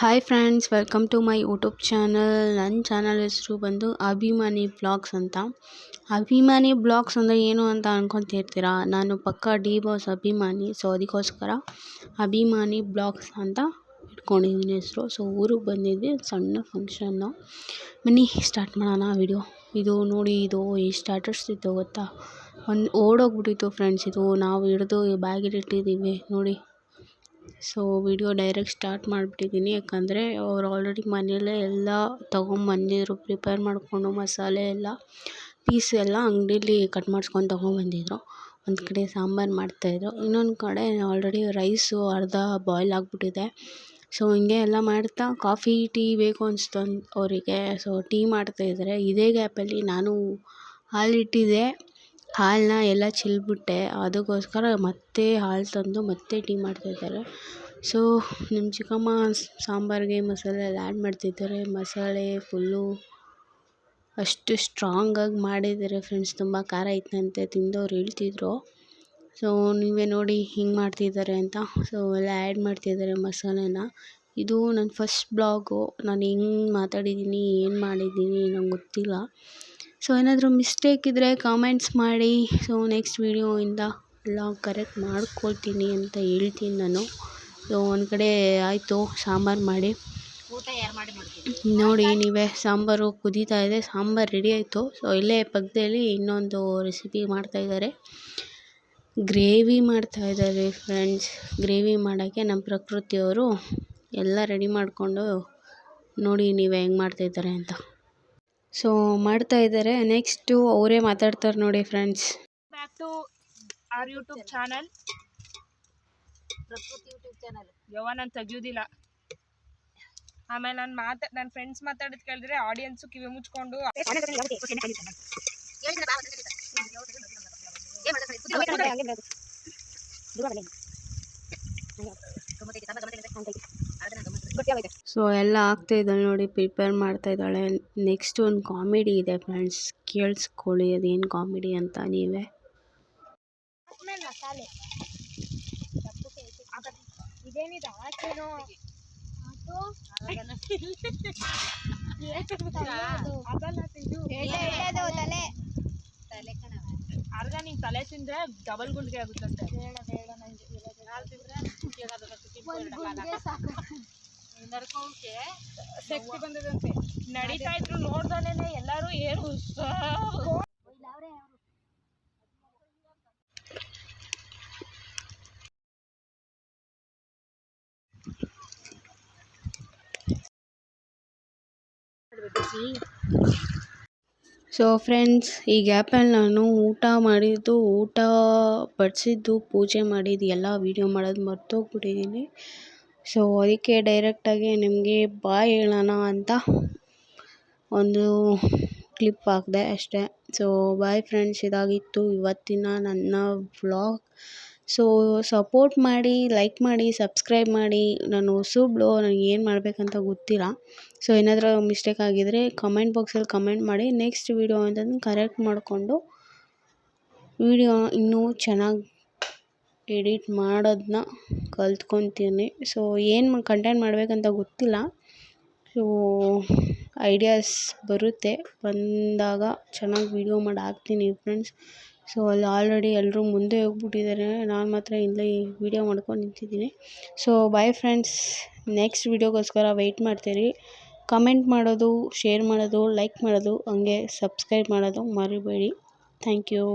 Hi friends welcome to my YouTube channel ನನ್ನ channel ಹೆಸರು ಬಂದು ಅಭಿಮಾನಿ ಬ್ಲಾಗ್ಸ್ ಅಂತ. ಅಭಿಮಾನಿ ಬ್ಲಾಗ್ಸ್ ಅಂದರೆ ಏನು ಅಂತ ಅನ್ಕೊತಿರ್ತೀರಾ ನಾನು ಪಕ್ಕ ಡಿ ಬಾಸ್ ಅಭಿಮಾನಿ ಸೊ ಅದಕ್ಕೋಸ್ಕರ ಅಭಿಮಾನಿ ಬ್ಲಾಗ್ಸ್ ಅಂತ ಇಟ್ಕೊಂಡಿದ್ದೀನಿ ಹೆಸರು. ಸೊ ಊರಿಗೆ ಬಂದಿದ್ವಿ, ಸಣ್ಣ ಫಂಕ್ಷನ್ನು ಬನ್ನಿ ಸ್ಟಾರ್ಟ್ ಮಾಡೋಣ ವಿಡಿಯೋ ಇದು ನೋಡಿ, ಇದು ಎಷ್ಟು ಇತ್ತು ಗೊತ್ತಾ? ಒಂದು ಓಡೋಗ್ಬಿಟ್ಟಿತ್ತು ಫ್ರೆಂಡ್ಸ್ ಇದು ನಾವು ಹಿಡ್ದು ಬ್ಯಾಗಿಟ್ಟಿದ್ದೀವಿ ನೋಡಿ. ಸೊ ವಿಡಿಯೋ ಡೈರೆಕ್ಟ್ ಸ್ಟಾರ್ಟ್ ಮಾಡಿಬಿಟ್ಟಿದ್ದೀನಿ ಯಾಕಂದರೆ ಅವ್ರು ಆಲ್ರೆಡಿ ಮನೆಯಲ್ಲೇ ಎಲ್ಲ ತೊಗೊಂಬಂದಿದ್ರು ಪ್ರಿಪೇರ್ ಮಾಡಿಕೊಂಡು ಮಸಾಲೆ ಎಲ್ಲ, ಪೀಸ್ ಎಲ್ಲ ಅಂಗಡೀಲಿ ಕಟ್ ಮಾಡ್ಸ್ಕೊಂಡು ತೊಗೊಂಬಂದಿದ್ರು ಒಂದು ಕಡೆ ಸಾಂಬಾರು ಮಾಡ್ತಾಯಿದ್ರು. ಇನ್ನೊಂದು ಕಡೆ ಆಲ್ರೆಡಿ ರೈಸು ಅರ್ಧ ಬಾಯ್ಲ್ ಆಗಿಬಿಟ್ಟಿದೆ. ಸೊ ಹಿಂಗೆ ಎಲ್ಲ ಮಾಡ್ತಾ ಕಾಫಿ ಟೀ ಬೇಕು ಅನಿಸ್ತು ಅವರಿಗೆ. ಸೊ ಟೀ ಮಾಡ್ತಾಯಿದ್ದಾರೆ ಇದೇ ಗ್ಯಾಪಲ್ಲಿ ನಾನು ಹಾಲಿಟ್ಟಿದ್ದೆ ಹಾಲನ್ನ ಎಲ್ಲ ಚೆಲ್ಬಿಟ್ಟೆ. ಅದಕ್ಕೋಸ್ಕರ ಮತ್ತೆ ಹಾಲು ತಂದು ಮತ್ತೆ ಟೀ ಮಾಡ್ತಾಯಿದ್ದಾರೆ ಸೊ ನಮ್ಮ ಚಿಕ್ಕಮ್ಮ ಸಾಂಬಾರಿಗೆ ಮಸಾಲೆ ಎಲ್ಲ ಆ್ಯಡ್ ಮಾಡ್ತಿದ್ದಾರೆ. ಮಸಾಲೆ ಫುಲ್ಲು ಅಷ್ಟು ಸ್ಟ್ರಾಂಗಾಗಿ ಮಾಡಿದ್ದಾರೆ ಫ್ರೆಂಡ್ಸ್ ತುಂಬ ಖಾರ ಇತ್ತಂತೆ ತಿಂದವ್ರು ಹೇಳ್ತಿದ್ರು. ಸೊ ನೀವೇ ನೋಡಿ ಹಿಂಗೆ ಮಾಡ್ತಿದ್ದಾರೆ ಅಂತ. ಸೊ ಎಲ್ಲ ಆ್ಯಡ್ ಮಾಡ್ತಿದ್ದಾರೆ ಮಸಾಲೆನ. ಇದು ನನ್ನ ಫಸ್ಟ್ ಬ್ಲಾಗು ನಾನು ಹೆಂಗೆ ಮಾತಾಡಿದ್ದೀನಿ ಏನು ಮಾಡಿದ್ದೀನಿ ನಂಗೆ ಗೊತ್ತಿಲ್ಲ. ಸೊ ಏನಾದರೂ ಮಿಸ್ಟೇಕ್ ಇದ್ದರೆ ಕಾಮೆಂಟ್ಸ್ ಮಾಡಿ. ಸೊ ನೆಕ್ಸ್ಟ್ ವೀಡಿಯೋಯಿಂದ ಎಲ್ಲ ಕರೆಕ್ಟ್ ಮಾಡ್ಕೊಳ್ತೀನಿ ಅಂತ ಹೇಳ್ತೀನಿ ನಾನು. ಸೊ ಒಂದು ಕಡೆ ಆಯಿತು ಸಾಂಬಾರು ಮಾಡಿ. ನೋಡಿ ನೀವೇ ಸಾಂಬಾರು ಕುದೀತಾ ಇದೆ ಸಾಂಬಾರು ರೆಡಿ ಆಯಿತು. ಸೊ ಇಲ್ಲೇ ಪಕ್ಕದಲ್ಲಿ ಇನ್ನೊಂದು ರೆಸಿಪಿ ಮಾಡ್ತಾಯಿದ್ದಾರೆ ಗ್ರೇವಿ ಮಾಡ್ತಾಯಿದ್ದಾರೆ ಫ್ರೆಂಡ್ಸ್ ಗ್ರೇವಿ ಮಾಡೋಕ್ಕೆ ನಮ್ಮ ಪ್ರಕೃತಿಯವರು ಎಲ್ಲ ರೆಡಿ ಮಾಡಿಕೊಂಡು ನೋಡಿ ನೀವೇ ಹೆಂಗೆ ಮಾಡ್ತಾಯಿದ್ದಾರೆ ಅಂತ. ಸೊ ಮಾಡ್ತಾ ಇದ್ದಾರೆ ನೆಕ್ಸ್ಟು ಅವರೇ ಮಾತಾಡ್ತಾರೆ ನೋಡಿ friends back to our YouTube channel Prakruti YouTube channel ಯವ್ವ ನಾನು ತೆಗಿಯೋದಿಲ್ಲ ಆಮೇಲೆ ನಾನು ಮಾತಾ ನನ್ನ ಫ್ರೆಂಡ್ಸ್ ಮಾತಾಡೋದು ಕೇಳಿದ್ರೆ ಆಡಿಯನ್ಸು ಕಿವಿ ಮುಚ್ಕೊಂಡು ಸೊ ಎಲ್ಲ ಆಗ್ತಾ ಇದ್ದಾಳೆ ನೋಡಿ ಪ್ರಿಪೇರ್ ಮಾಡ್ತಾ ಇದ್ದಾಳೆ. ನೆಕ್ಸ್ಟ್ ಒಂದು ಕಾಮಿಡಿ ಇದೆ ಫ್ರೆಂಡ್ಸ್ ಕೇಳಿಸ್ಕೊಳ್ಳಿ ಅದೇನು ಕಾಮಿಡಿ ಅಂತ ನೀವೇ. ನೀನ್ ತಲೆ ತಿಂದ್ರೆ ಡಬಲ್ ಗುಂಡಿಗೆ ಆಗುತ್ತಂತೆ. ಬೇಡ ಬೇಡ ನಂಗೆ ಶಕ್ತಿ ಬಂದದಂತೆ. ನಡೀತಾ ಇದ್ರು ನೋಡ್ದಾನೇನೆ ಎಲ್ಲಾರು ಏನು ಸೊ ಫ್ರೆಂಡ್ಸ್ ಈ ಗ್ಯಾಪಲ್ಲಿ ನಾನು ಊಟ ಮಾಡಿದ್ದು ಊಟ ಬಡಿಸಿದ್ದು ಪೂಜೆ ಮಾಡಿದ್ದು ಎಲ್ಲ ವೀಡಿಯೋ ಮಾಡೋದು ಮರ್ತೋಗ್ಬಿಟ್ಟಿದ್ದೀನಿ. ಸೊ ಅದಕ್ಕೆ ಡೈರೆಕ್ಟಾಗಿ ನಿಮಗೆ ಬಾಯ್ ಹೇಳೋಣ ಅಂತ ಒಂದು ಕ್ಲಿಪ್ ಹಾಕಿದೆ ಅಷ್ಟೇ. ಸೊ ಬಾಯ್ ಫ್ರೆಂಡ್ಸ್ ಇದಾಗಿತ್ತು ಇವತ್ತಿನ ನನ್ನ ವ್ಲಾಗ್ ಸೊ ಸಪೋರ್ಟ್ ಮಾಡಿ ಲೈಕ್ ಮಾಡಿ ಸಬ್ಸ್ಕ್ರೈಬ್ ಮಾಡಿ. ನಾನು ಹೊಸಬ್ಳು ನನಗೆ ಏನು ಮಾಡಬೇಕಂತ ಗೊತ್ತಿಲ್ಲ. ಸೊ ಏನಾದರೂ ಮಿಸ್ಟೇಕ್ ಆಗಿದ್ದರೆ ಕಮೆಂಟ್ ಬಾಕ್ಸಲ್ಲಿ ಕಮೆಂಟ್ ಮಾಡಿ. ನೆಕ್ಸ್ಟ್ ವೀಡಿಯೋ ಅಂತಂದು ಕರೆಕ್ಟ್ ಮಾಡಿಕೊಂಡು ವೀಡಿಯೋ ಇನ್ನೂ ಚೆನ್ನಾಗಿ ಎಡಿಟ್ ಮಾಡೋದನ್ನ ಕಲ್ತ್ಕೊತೀನಿ. ಸೊ ಏನು ಕಂಟೆಂಟ್ ಮಾಡಬೇಕಂತ ಗೊತ್ತಿಲ್ಲ. ಸೊ ಐಡಿಯಾಸ್ ಬರುತ್ತೆ. ಬಂದಾಗ ಚೆನ್ನಾಗಿ ವೀಡಿಯೋ ಮಾಡಿ ಹಾಕ್ತೀನಿ ಫ್ರೆಂಡ್ಸ್ ಸೊ ಅಲ್ಲಿ ಆಲ್ರೆಡಿ ಎಲ್ಲರೂ ಮುಂದೆ ಹೋಗ್ಬಿಟ್ಟಿದ್ದಾರೆ ನಾನು ಮಾತ್ರ ಇಲ್ಲೇ ವೀಡಿಯೋ ಮಾಡ್ಕೊಂಡು ನಿಂತಿದ್ದೀನಿ. ಸೊ ಬಾಯ್ ಫ್ರೆಂಡ್ಸ್ ನೆಕ್ಸ್ಟ್ ವೀಡಿಯೋಗೋಸ್ಕರ ವೆಯ್ಟ್ ಮಾಡ್ತೀರಿ. ಕಮೆಂಟ್ ಮಾಡೋದು ಶೇರ್ ಮಾಡೋದು ಲೈಕ್ ಮಾಡೋದು, ಹಂಗೆ ಸಬ್ಸ್ಕ್ರೈಬ್ ಮಾಡೋದು ಮರಿಬೇಡಿ. Thank you